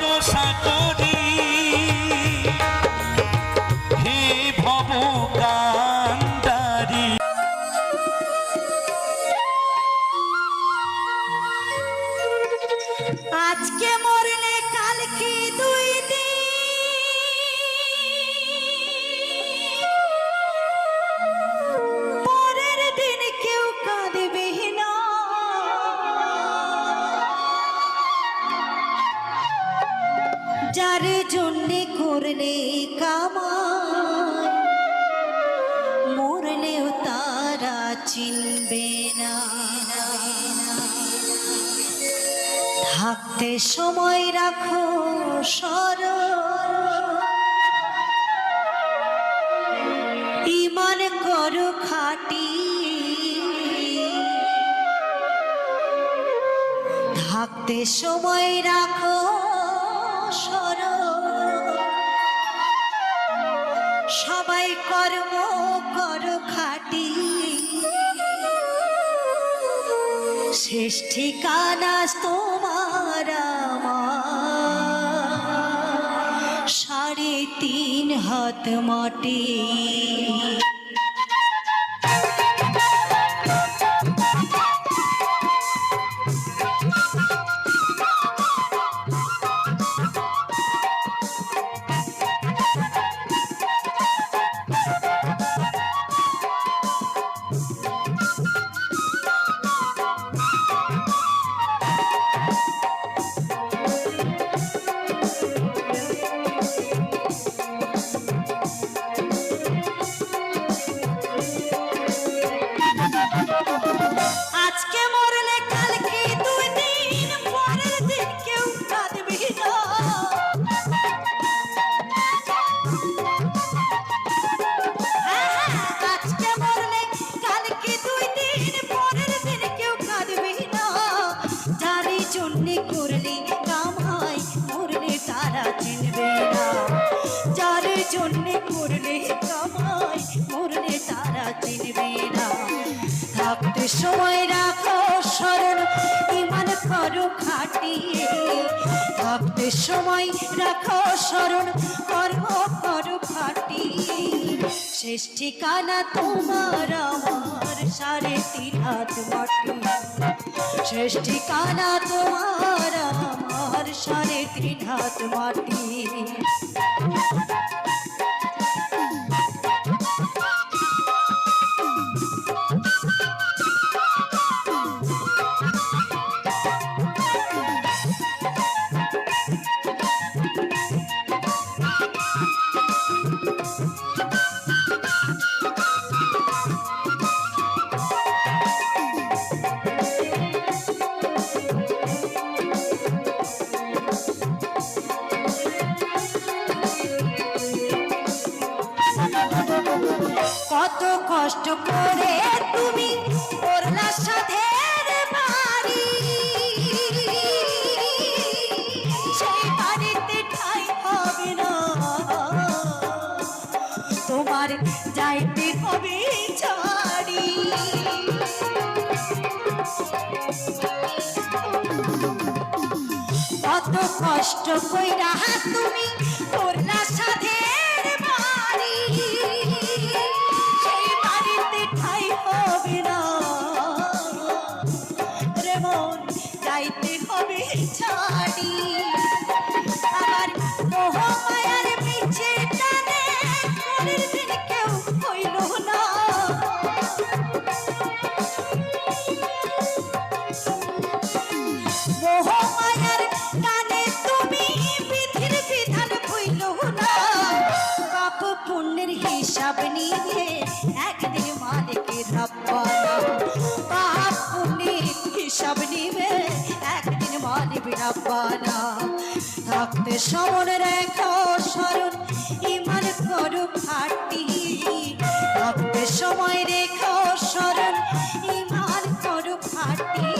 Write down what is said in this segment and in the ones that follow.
ভরসা করি কামাই। মরলেও তারা চিনবে না। থাকতে সময় রাখো সর ইমান করো খাটি। থাকতে সময় রাখো সবাই কর্ম কর খাটি শেষ ঠিকানা তোমার। সাড়ে তিন হাত মাটি জন্যে করলি কামাই মরলে তারা চিনবে না। যার জন্যে করলে কামাই মরলে তারা চিনবে না। থাকতে সময় রাখো, স্মরণ ইমান করো খাটিয়ে। থাকতে সময় রাখো, স্মরণ কর্ম করো খাটিয়ে। শেষ ঠিকানা তোমার, আমার সাড়ে তিন হাত মাটি শেষ ঠিকানা তোমার আমার সাড়ে তিন মাটি। কত কষ্ট করে তুমি করলা হবে না। তোমার যাইতে হবে ছাড়ি কত কষ্ট কইরা তুমি সাধের হিসাব নিবে, একদিন মালিক রব্বানা থাকতে স্মরণ রেখো, স্মরণ ইমান করু খাটি থাকতে সময় রেখো, স্মরণ ইমান করু খাটি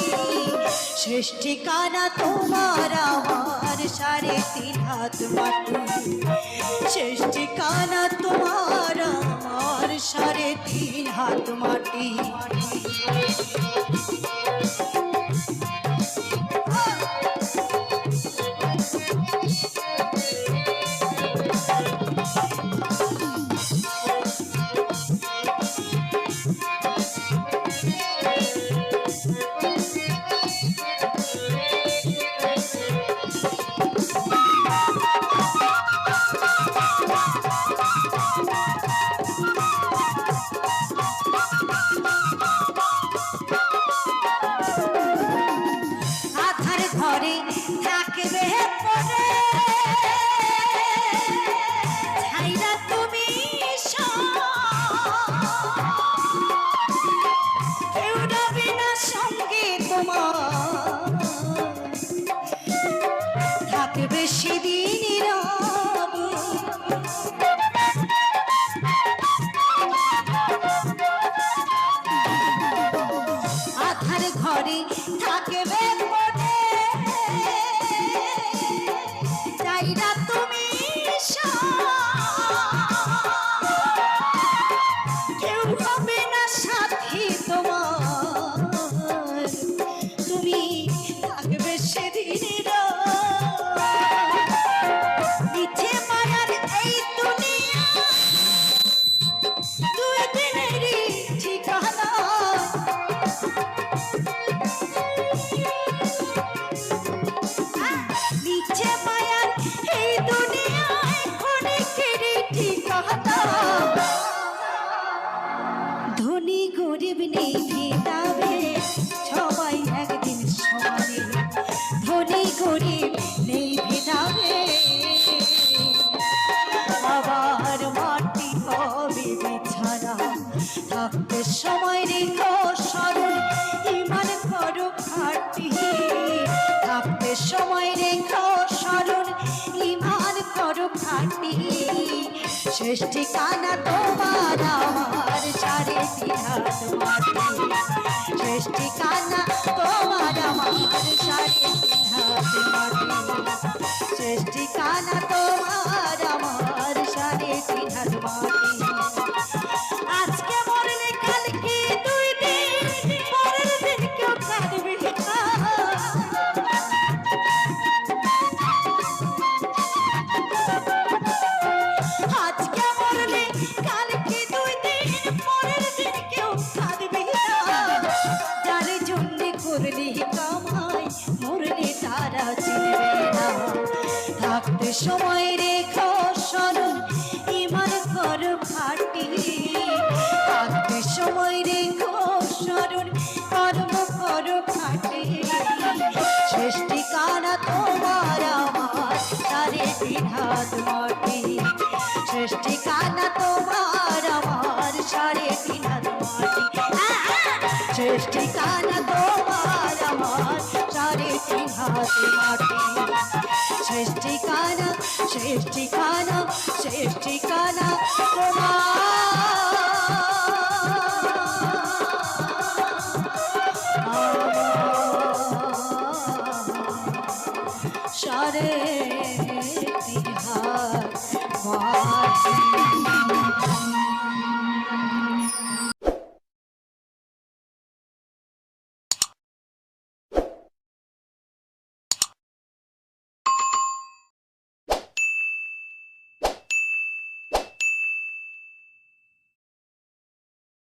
শেষ ঠিকানা তোমার আমার সাড়ে তিন হাত মাটি। শেষ ঠিকানা তোমার আমার সাড়ে তিন হাত মাটি। রেখো স্মরণ ইমান করো থাকতে সময় রেখো স্মরণ ইমান তোমার আমার চারে তিহাত মাটি। সময় রেখো স্মরণ? ইমান কর খাটি থাকতে সময় রেখো স্মরণ? কর্ম কর খাটি শেষ ঠিকানা তোমার আমার, তারে বিধাত মাটি শেষ ঠিকানা তোমার আমার সারে বিধাত মাটি শেষ ঠিকানা তোমার আমার সারে বিধাত মাটি শেষ ঠিকানা